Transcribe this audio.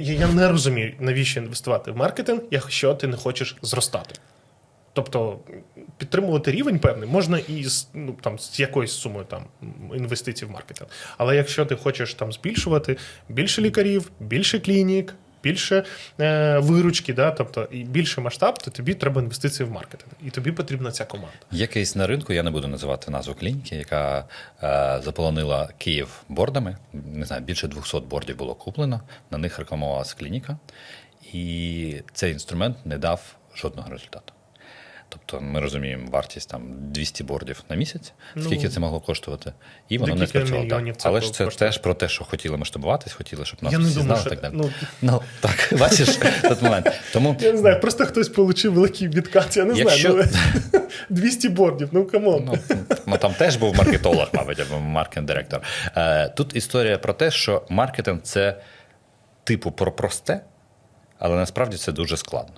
Я не розумію, навіщо інвестувати в маркетинг, якщо ти не хочеш зростати. Тобто підтримувати рівень певний можна і з ну там з якоюсь сумою там інвестицій в маркетинг. Але якщо ти хочеш там збільшувати більше лікарів, більше клінік, більше е, виручки, да, тобто і більше масштаб, то тобі треба інвестиції в маркетинг, і тобі потрібна ця команда. Є кейс на ринку, я не буду називати назву клініки, яка е, заполонила Київ бордами. Не знаю, більше 200 бордів було куплено, на них рекламувалася клініка, і цей інструмент не дав жодного результату. Тобто ми розуміємо вартість там 200 бордів на місяць, скільки Ну, це могло коштувати, і воно не спрацювало. Але ж це коштує. теж про те, що хотіли масштабуватись, хотіли, щоб нас Я всі знали що- і так далі. ну- Ну так, бачиш тут момент. Тому Я не знаю, просто хтось отримав великий відкат, я не Якщо- знаю. Ну, 200 бордів, ну камон. Ну, ну там теж був маркетолог, мабуть, або маркетинг-директор. Е, Тут історія про те, що маркетинг це типу про просте, але насправді це дуже складно.